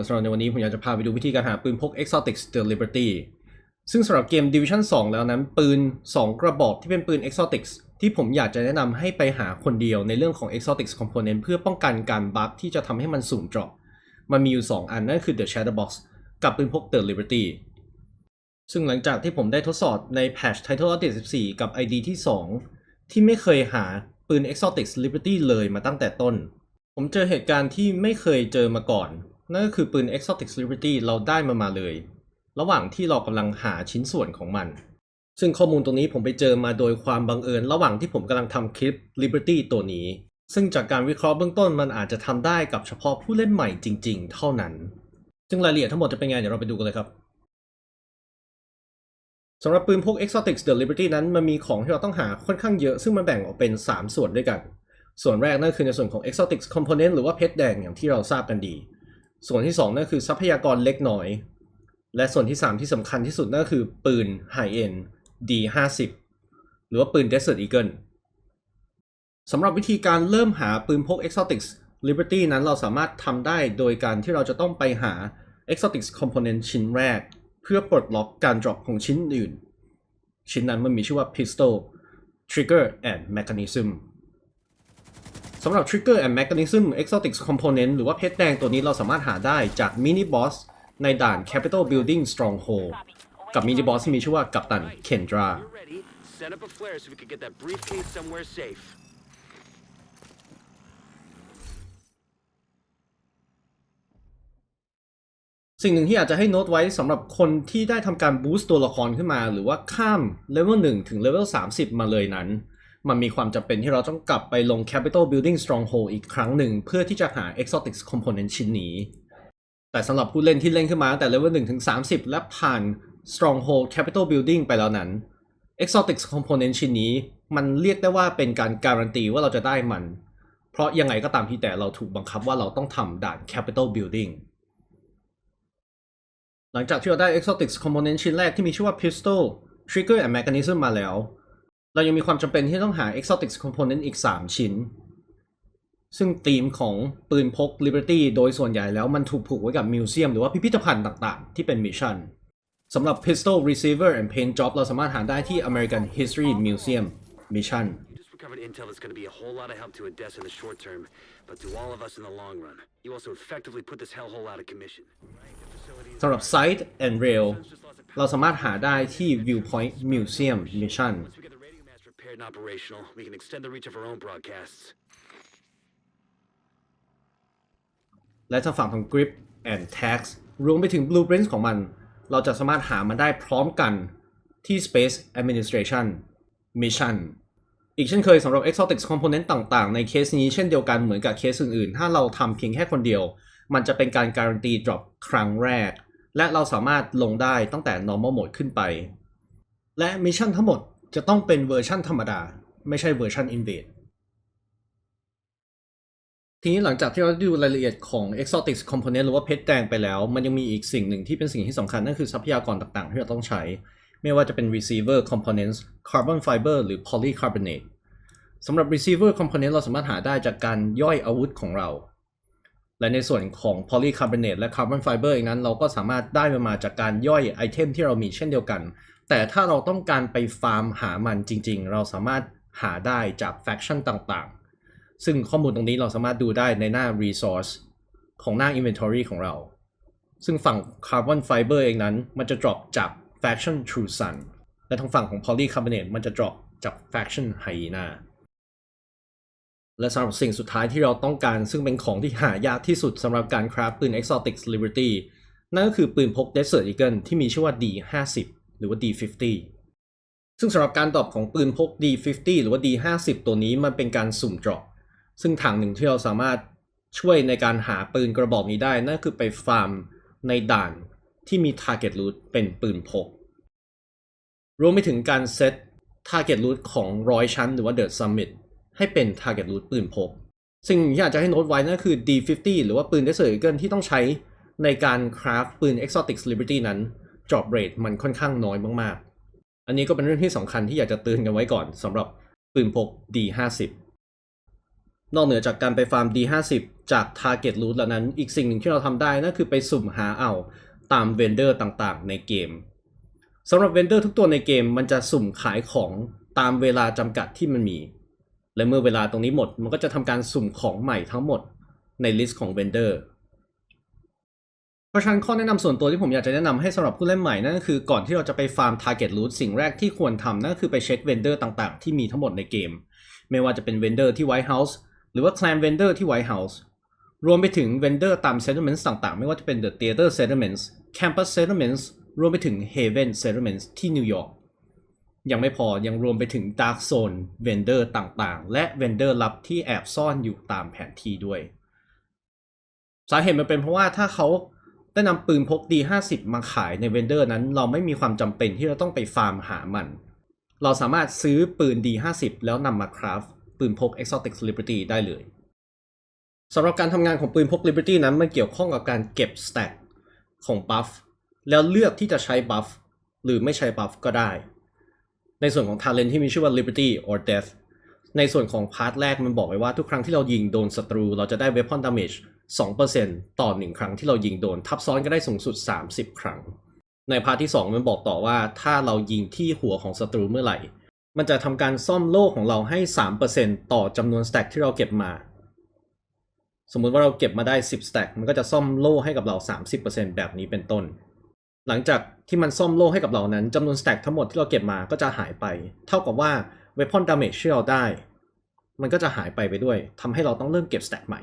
และสำหรับในวันนี้ผมอยากจะพาไปดูวิธีการหาปืนพก Exotic The Liberty ซึ่งสำหรับเกม Division 2 แล้วนั้นปืน 2 กระบอกที่เป็นปืน Exotic ที่ผมอยากจะแนะนำให้ไปหาคนเดียวในเรื่องของ Exotic Component เพื่อป้องกันการบัฟที่จะทำให้มันสูญเจาะมันมีอยู่ 2 อันนั่นคือ The Shadowbox กับปืนพก The Liberty ซึ่งหลังจากที่ผมได้ทดสอบใน patch Title Update 14 กับ ID ที่ 2 ที่ไม่เคยหาปืน Exotic Liberty เลยมาตั้งแต่ต้น ผมเจอเหตุการณ์ที่ไม่เคยเจอมาก่อน นั่นก็คือปืน Exotic Liberty เราได้มามาเลย ระหว่างที่เรากำลังหาชิ้นส่วนของมัน ซึ่งข้อมูลตรงนี้ผมไปเจอมาโดยความบังเอิญ ระหว่างที่ผมกำลังทำคลิป Liberty ตัวนี้ ซึ่งจากการวิเคราะห์เบื้องต้นมันอาจจะทำได้กับเฉพาะผู้เล่นใหม่จริง ๆ เท่านั้น ซึ่งรายละเอียดทั้งหมดจะเป็นไงเดี๋ยวเราไปดูกันเลยครับสำหรับปืนพวก Exotic The Liberty นั้นมันมีของที่เราต้องหาค่อนข้างเยอะ ซึ่งมันแบ่งออกเป็น 3 ส่วนด้วยกัน ส่วนแรกนั่นคือในส่วนของ Exotic Component หรือว่าเพชรแดงอย่างที่เราทราบกันดี ส่วนที่2นั่นคือทรัพยากรเล็กน้อย และส่วนที่ 3 ที่สำคัญที่สุดนั่นคือปืน High End D50 หรือว่าปืน Desert Eagle สำหรับวิธีการเริ่มหาปืนพก Exotics Liberty นั้นเราสามารถทำได้โดยการที่เราจะต้องไปหา Exotics Component ชิ้นแรก เพื่อปลดล็อกการ drop ของชิ้นอื่น ชิ้นนั้นมันมีชื่อว่า Pistol Trigger and Mechanism สำหรับ Trigger and Mechanism Exotic Component หรือว่าเพชรแดงตัวนี้เราสามารถหาได้จาก Mini Boss ในด่าน Capital Building Stronghold กับ Mini Boss ที่มีชื่อว่ากัปตัน Kendra You're ready. Set up a flare so we can get that briefcase somewhere safe. สิ่งหนึ่งที่อยากจะให้โน้ตไว้สำหรับคนที่ได้ทำการบูสต์ตัวละครขึ้นมา หรือว่าข้ามเลเวล1ถึงเลเวล30 มาเลยนั้น มันมีความจำเป็นที่เราต้องกลับไปลง Capital Building Stronghold อีกครั้งหนึ่ง เพื่อที่จะหา Exotic Component ชิ้นนี้ แต่สำหรับผู้เล่นที่เล่นขึ้นมาตั้งแต่เลเวล1ถึง30 และผ่าน Stronghold Capital Building ไปแล้วนั้น Exotic Component ชิ้นนี้ มันเรียกได้ว่าเป็นการการันตีว่าเราจะได้มัน เพราะยังไงก็ตามที่แต่เราถูกบังคับว่าเราต้องทำด่าน Capital Building หลังจากที่เราได้ Exotic Component ชิ้นแรกที่มีชื่อว่า Pistol Trigger and Mechanism มาแล้ว เรายังมีความจำเป็นที่ต้องหา Exotic Component อีก 3 ชิ้น ซึ่งธีมของปืนพก Liberty โดยส่วนใหญ่แล้วมันถูกผูกไว้กับมิวเซียมหรือว่าพิพิธภัณฑ์ต่างๆ ที่เป็นมิชชั่นสำหรับ Pistol Receiver and Paint Job เราสามารถหาได้ที่ American History Museum Mission You just recovered intel that's going to be a whole lot of help to Odessa in the short term, but to all of us in the long run. You also effectively put this hellhole out of commission. Right? The facility is สำหรับ Site and Rail เราสามารถหาได้ที่ Viewpoint Museum Mission prepared and operational, we can extend the reach of our own broadcasts. และทางฝั่งของ Grip and Tags รวมไปถึง Blueprints ของมัน เราจะสามารถหามันได้พร้อมกันที่ Space Administration Mission อีกเช่นเคยสำหรับ Exotic Component ต่างๆ ในเคสนี้เช่นเดียวกันเหมือนกับเคสอื่นๆ ถ้าเราทำเพียงแค่คนเดียว มันจะเป็นการการันตี drop ครั้งแรก และเราสามารถลงได้ตั้งแต่ normal mode ขึ้นไป และมิชชั่นทั้งหมด จะต้องเป็นเวอร์ชั่นธรรมดา ไม่ใช่เวอร์ชัน Invade ทีนี้หลังจากที่เราดูรายละเอียดของ Exotic Component หรือว่าเพชรแดงไปแล้ว มันยังมีอีกสิ่งหนึ่งที่เป็นสิ่งที่สำคัญ นั่นคือทรัพยากรต่างๆ ที่เราต้องใช้ ไม่ว่าจะเป็น Receiver Components Carbon Fiber หรือ Polycarbonate สำหรับ Receiver Component เราสามารถหาได้จากการย่อยอาวุธของเรา และในส่วนของ Polycarbonate และ Carbon Fiber เองนั้น เราก็สามารถได้มันมาจากการย่อยไอเทมที่เรามีเช่นเดียวกัน แต่ถ้าเราต้องการไปฟาร์มหามันจริง ๆ เราสามารถหาได้จาก Faction ต่างๆ ซึ่งข้อมูลตรงนี้เราสามารถดูได้ในหน้า resource ของหน้า inventory ของเรา ซึ่งฝั่ง carbon fiber เองนั้น มันจะ drop จาก faction true sun และทางฝั่งของ polycarbonate มันจะ drop จาก faction hyena และสำหรับสิ่งสุดท้ายที่เราต้องการ ซึ่งเป็นของที่หายากที่สุดสำหรับการคราฟปืน exotic liberty นั่นก็คือปืนพก desert eagle ที่มีชื่อว่า D50 หรือว่า D50 ซึ่งสำหรับการดรอปของปืนพก D50 หรือว่า D50 ตัวนี้มันเป็นการสุ่มดรอปซึ่งทางหนึ่งที่เราสามารถช่วยในการหาปืนกระบอกนี้ได้นั่นคือไปฟาร์มในด่านที่มี Target Loot เป็นปืนพก รวมไปถึงการเซต Target Loot ของร้อยชั้นหรือว่า The Summit ให้เป็น Target Loot ปืนพก สิ่งที่อยากจะให้โน้ตไว้นั่นคือ D50 หรือว่าปืน Desert Eagle ที่ต้องใช้ในการคราฟปืน Exotic Liberty นั้น drop rate มันค่อนข้างน้อยมากๆ อันนี้ก็เป็นเรื่องที่สำคัญที่อยากจะเตือนกันไว้ก่อนสำหรับปืนพก D50 นอกเหนือจากการไปฟาร์ม D50 จาก Target Loot แล้วนั้น อีกสิ่งหนึ่งที่เราทำได้นั่นคือไปสุ่มหาเอาตามเวนเดอร์ต่างๆ ในเกมสำหรับเวนเดอร์ทุกตัวในเกมมันจะสุ่มขายของตามเวลาจำกัดที่มันมี และเมื่อเวลาตรงนี้หมด มันก็จะทำการสุ่มของใหม่ทั้งหมดในลิสต์ของเวนเดอร์ เพราะฉะนั้นข้อแนะนำส่วนตัวที่ผมอยากจะแนะนำให้สำหรับผู้เล่นใหม่นั่นก็คือก่อนที่เราจะไปฟาร์ม Target Loot สิ่งแรกที่ควรทำนั่นก็คือไปเช็คเวนเดอร์ต่างๆ ที่มีทั้งหมดในเกม ไม่ว่าจะเป็นเวนเดอร์ที่ White House หรือว่า Clan Vendor ที่ White House รวมไปถึง Vendor ตาม Settlements ต่างๆ ไม่ว่าจะเป็น The Theater Settlements Campus Settlements รวมไปถึง Haven Settlements ที่นิวยอร์กยังไม่พอยังรวมไปถึง Dark Zone Vendor ต่างๆ และ Vendor ลับที่แอบซ่อนอยู่ตามแผนที่ด้วย สาเหตุมันเป็นเพราะว่าถ้าเขา ได้นำปืนพก D50 มาขายใน Vendor นั้น เราไม่มีความจำเป็นที่เราต้องไปฟาร์มหามัน เราสามารถซื้อปืน D50 แล้วนำมาคราฟปืนพก Exotic Liberty ได้เลยสำหรับการทำงานของปืนพก Liberty นั้นมันเกี่ยวข้องกับการเก็บ stack ของ buff แล้วเลือกที่จะใช้ buff หรือไม่ใช้ buff ก็ได้ ในส่วนของ talent ที่มีชื่อว่า Liberty or Death ในส่วนของพาร์ทแรกมันบอกไว้ว่าทุกครั้งที่เรายิงโดนศัตรู เราจะได้ weapon damage 2%ต่อ 1 ครั้งที่เรายิงโดน ทับซ้อนก็ได้สูงสุด 30 ครั้ง ในพาร์ทที่ 2 มันบอกต่อว่าถ้าเรายิงที่หัวของศัตรูเมื่อไหร่ มันจะทำการซ่อมโล่ของเราให้ 3%ต่อจำนวนสแต็กที่เราเก็บมา สมมุติว่าเราเก็บมาได้ 10สแต็กมันก็จะซ่อมโล่ให้กับเรา 30%แบบนี้เป็นต้น หลังจากที่มันซ่อมโล่ให้กับเรานั้นจำนวนสแต็กทั้งหมดที่เราเก็บมาก็จะหายไป เท่ากับว่า weapon damage ที่เราได้ มันก็จะหายไปไปด้วยทำให้เราต้องเริ่มเก็บสแต็กใหม่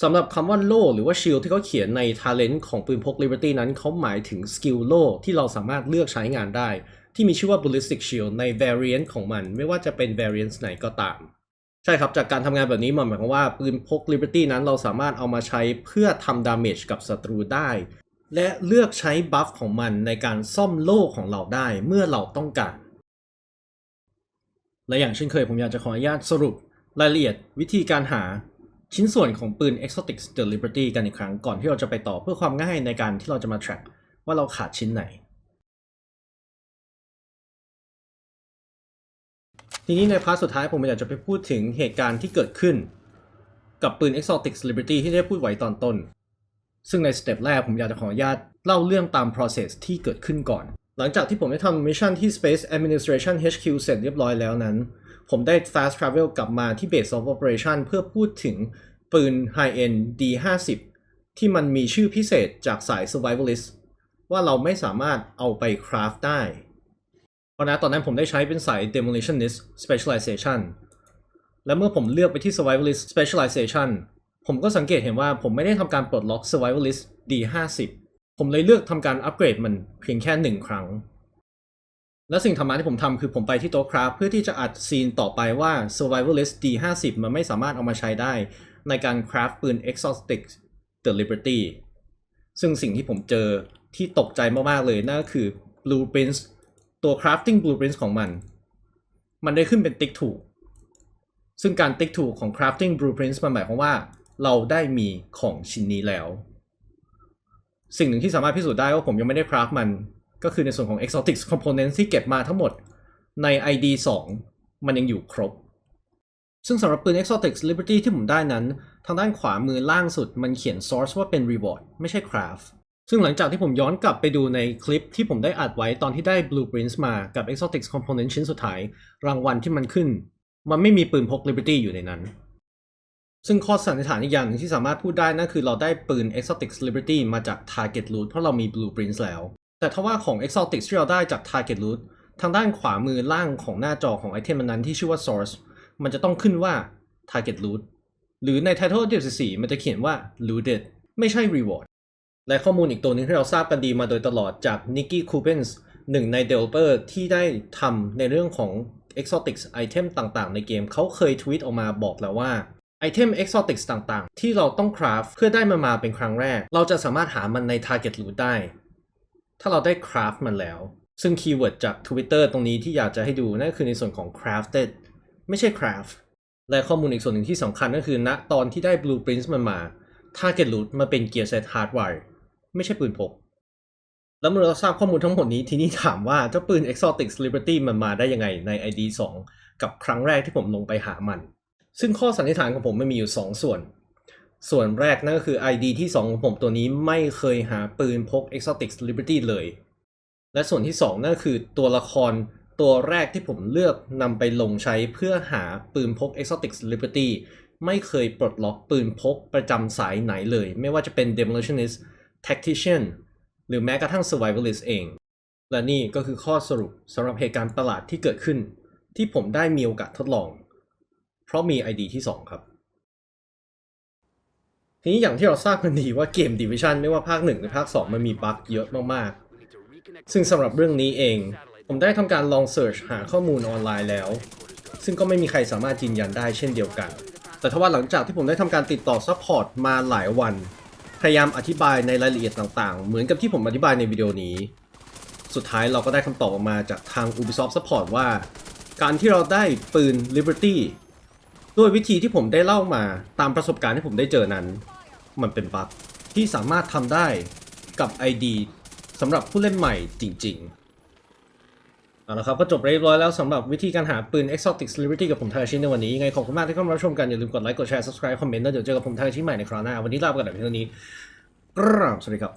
สำหรับคำว่าโล่หรือว่าชิลที่เขาเขียนใน talent ของปืนพก Liberty นั้นเขาหมายถึงสกิลโล่ที่เราสามารถเลือกใช้งานได้ ที่มีชื่อว่า ballistic shield ใน variant ของมัน ไม่ว่าจะเป็น variant ไหนก็ตาม ใช่ครับ จากการทำงานแบบนี้มันหมายความว่าปืนพก Liberty นั้นเราสามารถเอามาใช้เพื่อทำ damage กับศัตรูได้ และเลือกใช้บัฟของมันในการซ่อมโล่ของเราได้เมื่อเราต้องการ และอย่างเช่นเคยผมอยากจะขออนุญาตสรุปรายละเอียดวิธีการหา ชิ้นส่วนของปืน Exotic The Liberty กันอีกครั้งก่อนที่เราจะไปต่อเพื่อความง่ายในการที่เราจะมา track ว่าเราขาดชิ้นไหน ทีนี้ในพาร์ทสุดท้ายผมอยากจะไปพูดถึงเหตุการณ์ที่เกิดขึ้น กับปืน Exotic Liberty ที่ได้พูดไว้ตอนต้น ซึ่งในสเต็ปแรกผมอยากจะขออนุญาตเล่าเรื่องตาม process ที่เกิดขึ้นก่อน หลังจากที่ผมได้ทำมิชชั่นที่ Space Administration HQ เสร็จเรียบร้อยแล้วนั้น ผมได้ fast travel กลับมาที่ Base of Operation เพื่อพูดถึงปืน High End D50 ที่มันมีชื่อพิเศษจากสาย Survivalist ว่าเราไม่สามารถเอาไปคราฟได้ เพราะนะตอนนั้นผมได้ใช้เป็นสาย Demolitionist Specialization และเมื่อผมเลือกไปที่ Survivalist Specialization ผมก็สังเกตเห็นว่าผมไม่ได้ทำการปลดล็อก Survivalist D50 ผมเลยเลือกทำการอัปเกรดมันเพียงแค่หนึ่งครั้ง และสิ่งธรรมะที่ผมทำคือผมไปที่โต๊ะคราฟเพื่อที่จะอัดซีนต่อไปว่า Survivalist D50 มันไม่สามารถเอามาใช้ได้ ในการคราฟปืน Exotic The Liberty ซึ่งสิ่งที่ผมเจอที่ตกใจมาก ๆ เลยนั่นก็คือ Blueprints ตัว crafting blueprints ของมัน มันได้ขึ้นเป็นติ๊กถูก ซึ่งการติ๊กถูกของ crafting blueprints มันหมายความว่าเราได้มีของชิ้นนี้แล้ว สิ่งหนึ่งที่สามารถพิสูจน์ได้ว่าผมยังไม่ได้คราฟมัน ก็คือในส่วนของ exotic components ที่เก็บมาทั้งหมดใน ID 2 มันยังอยู่ครบ ซึ่งสำหรับปืน exotic liberty ที่ผมได้นั้น ทางด้านขวามือล่างสุดมันเขียน source ว่าเป็น reward ไม่ใช่ craft ซึ่งหลังจากที่ผมย้อนกลับไปดูในคลิปที่ผมได้อัดไว้ตอนที่ได้ blueprints มากับ exotic component ชิ้นสุดท้าย รางวัลที่มันขึ้น มันไม่มีปืนพก liberty อยู่ในนั้น ซึ่งข้อสันนิษฐานอีกอย่างนึงที่สามารถพูดได้นั่นคือเราได้ปืน Exotic Liberty มาจาก Target Loot เพราะเรามี Blueprints แล้ว แต่ถ้าว่าของ Exotic ที่เราได้จาก Target Loot ทางด้านขวามือล่างของหน้าจอของไอเทมนั้นที่ชื่อว่า Source มันจะต้องขึ้นว่า Target Loot หรือใน Title 94มันจะเขียนว่า Looted ไม่ใช่ Reward และข้อมูลอีกตัวหนึงที่เราทราบกันดีมาโดยตลอดจาก Nicky Kubens หนึ่งใน Developer ที่ได้ทำในเรื่องของ Exotic Item ต่างๆ ในเกมเขาเคยทวีตออกมาบอกแล้วว่าไอเทม Exotics ต่างๆ ที่เราต้องคราฟเพื่อได้มันมาเป็นครั้งแรก เราจะสามารถหามันใน Target Loot ได้ ถ้าเราได้คราฟมันแล้ว ซึ่งคีย์เวิร์ดจาก Twitter ตรงนี้ที่อยากจะให้ดูนั่นคือในส่วนของ crafted ไม่ใช่ craft และข้อมูลอีกส่วนหนึ่งที่สำคัญก็คือณตอนที่ได้ blueprints มันมา Target Loot มาเป็น Gear Set Hardwire ไม่ใช่ปืนพก แล้วเมื่อเราทราบข้อมูลทั้งหมดนี้ทีนี้ถามว่าเจ้าปืน Exotic Liberty มันมาได้ยังไงใน ID 2 กับครั้งแรกที่ผมลงไปหามัน ซึ่งข้อสันนิษฐานของผมมันมีอยู่ 2 ส่วน ส่วนแรกนั่นก็คือ ID ที่ 2 ของผมตัวนี้ไม่เคยหาปืนพก Exotic Liberty เลย และส่วนที่ 2 นั่นก็คือตัวละครตัวแรกที่ผมเลือกนำไปลงใช้เพื่อหาปืนพก Exotic Liberty ไม่เคยปลดล็อกปืนพกประจำสายไหนเลย ไม่ว่าจะเป็น Demolitionist Tactician หรือแม้กระทั่ง Survivalist เอง และนี่ก็คือข้อสรุปสำหรับเหตุการณ์ประหลาดที่เกิดขึ้น ที่ผมได้มีโอกาสทดลอง เพราะมี ID ที่ 2 ครับ ทีนี้อย่างที่เราทราบกันดีว่าเกม Division ไม่ว่าภาค 1 หรือภาค 2 มันมีบั๊กเยอะมากๆ ซึ่งสำหรับเรื่องนี้เอง ผมได้ทำการลองเสิร์ชหาข้อมูลออนไลน์แล้ว ซึ่งก็ไม่มีใครสามารถยืนยันได้เช่นเดียวกัน แต่ทว่าหลังจากที่ผมได้ทำการติดต่อซัพพอร์ตมาหลายวัน พยายามอธิบายในรายละเอียดต่างๆ เหมือนกับที่ผมอธิบายในวิดีโอนี้ สุดท้ายเราก็ได้คำตอบออกมาจากทาง Ubisoft Support ว่า การที่เราได้ปืน Liberty ด้วยวิธีที่ผมได้เล่ามาตามประสบการณ์ที่ผมได้เจอนั้น มันเป็นบั๊กที่สามารถทำได้กับ ID สำหรับผู้เล่นใหม่จริงๆ เอาละครับ ก็จบเรียบร้อยแล้วสำหรับวิธีการหาปืน Exotic Celebrity กับผมทาชินในวันนี้ ยังไงขอบคุณมากที่เข้ามารับชมกัน อย่าลืมกดไลค์ กดแชร์ subscribe คอมเมนต์แล้วเดี๋ยวเจอกับผมทาชิใหม่ในคราวหน้า วันนี้ลาไปก่อนแต่เพียงเท่านี้กราบสวัสดีครับ